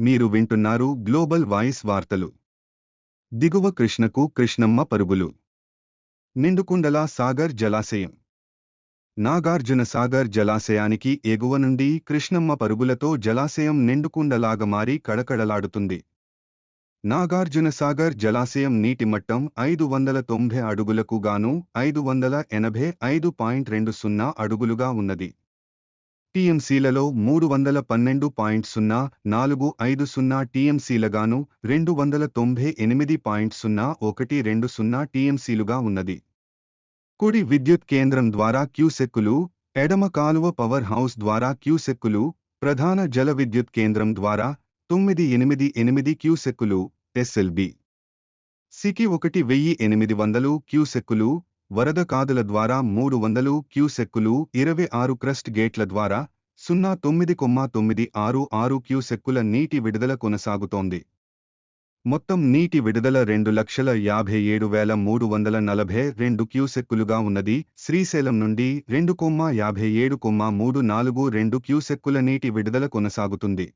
మీరు వింటున్నారు global voice వార్తలు. దిగువ కృష్ణకు కృష్ణమ్మ పరుగులు. నిండుకుండల సాగర్ జలాశయం. నాగార్జున సాగర్ జలాశయానికి ఎగువ నుండి కృష్ణమ్మ పరుగులతో జలాశయం నిండుకుండలాగా మారి కడకడలాడుతుంది. నాగార్జున సాగర్ జలాశయం నీటి మట్టం ఐదు వందల తొంభై అడుగులకు గాను ఐదు వందల ఎనభై ఐదు పాయింట్ రెండు సున్నా అడుగులుగా ఉన్నది. టీఎంసీలలో మూడు వందల పన్నెండు పాయింట్ సున్నా నాలుగు ఐదు సున్నా టీఎంసీలగాను రెండు వందల తొంభై ఎనిమిది పాయింట్ సున్నా ఒకటి రెండు సున్నా టీఎంసీలుగా ఉన్నది. కుడి విద్యుత్ కేంద్రం ద్వారా క్యూసెక్కులు ఎడమ కాలువ పవర్ హౌస్ ద్వారా క్యూసెక్కులు ప్రధాన జల విద్యుత్ కేంద్రం ద్వారా తొమ్మిది ఎనిమిది ఎనిమిది క్యూసెక్కులు ఎస్ఎల్బి. సికి ఒకటి వెయ్యి ఎనిమిది వందలు క్యూసెక్కులు వరద కాదుల ద్వారా మూడు వందలు క్యూసెక్కులు ఇరవై ఆరు క్రస్ట్ గేట్ల ద్వారా సున్నా తొమ్మిది కొమ్మ తొమ్మిది ఆరు ఆరు క్యూసెక్కుల నీటి విడుదల కొనసాగుతోంది. మొత్తం నీటి విడుదల రెండు లక్షల యాభై ఏడు వేల మూడు వందల నలభై రెండు క్యూసెక్కులుగా ఉన్నది. శ్రీశైలం నుండి రెండు కొమ్మ యాభై ఏడు కొమ్మ మూడు నాలుగు రెండు క్యూసెక్కుల నీటి విడుదల కొనసాగుతుంది.